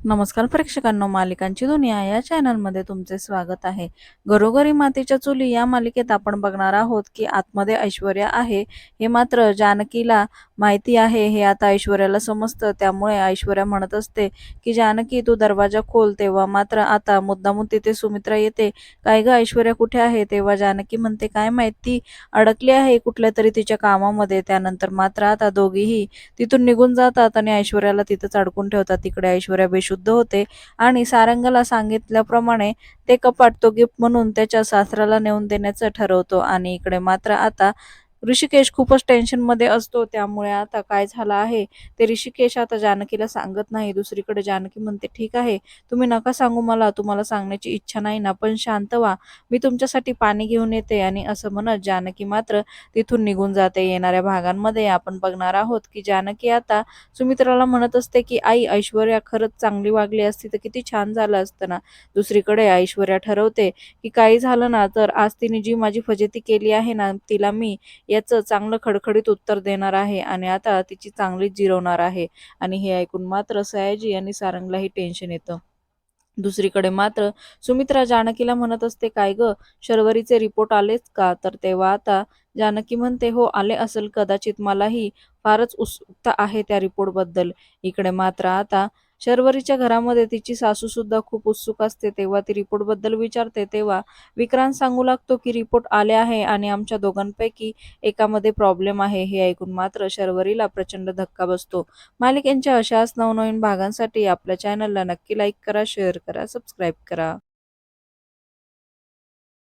नमस्कार प्रेक्षकांनो मालिकांची दुनिया या चॅनलमध्ये तुमचे स्वागत आहे. घरोघरी मातीच्या चुली या मालिकेत आपण बघणार आहोत की आतमध्ये ऐश्वर्या आहे. हे मात्र जानकीला माहिती आहे. हे आता ऐश्वर्याला समजतं. त्यामुळे ऐश्वर्या म्हणत असते की जानकी तू दरवाजा खोल. तेव्हा मात्र आता मुद्दामून तिथे सुमित्रा येते. काय ग ऐश्वर्या कुठे आहे? तेव्हा जानकी म्हणते काय माहिती अडकली आहे कुठल्या तरी तिच्या कामामध्ये. त्यानंतर मात्र आता दोघीही तिथून निघून जातात आणि ऐश्वर्याला तिथंच अडकून ठेवतात. तिकडे ऐश्वर्या शुद्ध होते आणि सारंगाला सांगितल्याप्रमाणे ते कपाट तो गिफ्ट म्हणून त्याच्या सासऱ्याला नेऊन देण्याचं ठरवतो. आणि इकडे मात्र आता ऋषिकेश खूपच टेन्शनमध्ये असतो. त्यामुळे आता काय झालं आहे? ते ऋषिकेश आता जानकीला सांगत नाही. दुसरीकडे जानकी म्हणते ठीक आहे तुम्ही नका सांगू मला. तुम्हाला सांगण्याची इच्छा नाही ना. पण शांत व्हा. मी तुमच्यासाठी पाणी घेऊन येते. आणि असं म्हणत जानकी मात्र तिथून निघून जाते. येणाऱ्या भागांमध्ये आपण बघणार आहोत की जानकी आता सुमित्राला म्हणत असते की आई ऐश्वर्या खरंच चांगली वागली असती तर किती छान झालं असतं ना. दुसरीकडे ऐश्वर्या ठरवते की काही झालं ना तर आज तिने जी माझी फजेती केली आहे ना तिला मी याचं चांगलं खडखडीत उत्तर देणार आहे आणि आता तिची चांगलीच जिरवणार आहे. आणि हे ऐकून मात्र सयाजी आणि सारंगलाही टेन्शन येतं. दुसरीकडे मात्र सुमित्रा जानकीला म्हणत असते काय ग शर्वरीचे रिपोर्ट आलेच का? तर तेव्हा आता जानकी म्हणते हो आले असेल कदाचित. मलाही फारच उत्सुकता आहे त्या रिपोर्टबद्दल. इकडे मात्र आता शर्वरीच्या घरामध्ये तिची सासू सुद्धा खूप उत्सुक असते. तेव्हा ती रिपोर्टबद्दल विचारते. तेव्हा विक्रांत सांगू लागतो की रिपोर्ट आले आहे आणि आमच्या दोघांपैकी एकामध्ये प्रॉब्लेम आहे. हे ऐकून मात्र शर्वरीला प्रचंड धक्का बसतो. मालिकेंच्या अशाच नवनवीन भागांसाठी आपल्या चॅनलला नक्की लाईक करा शेअर करा सबस्क्राईब करा.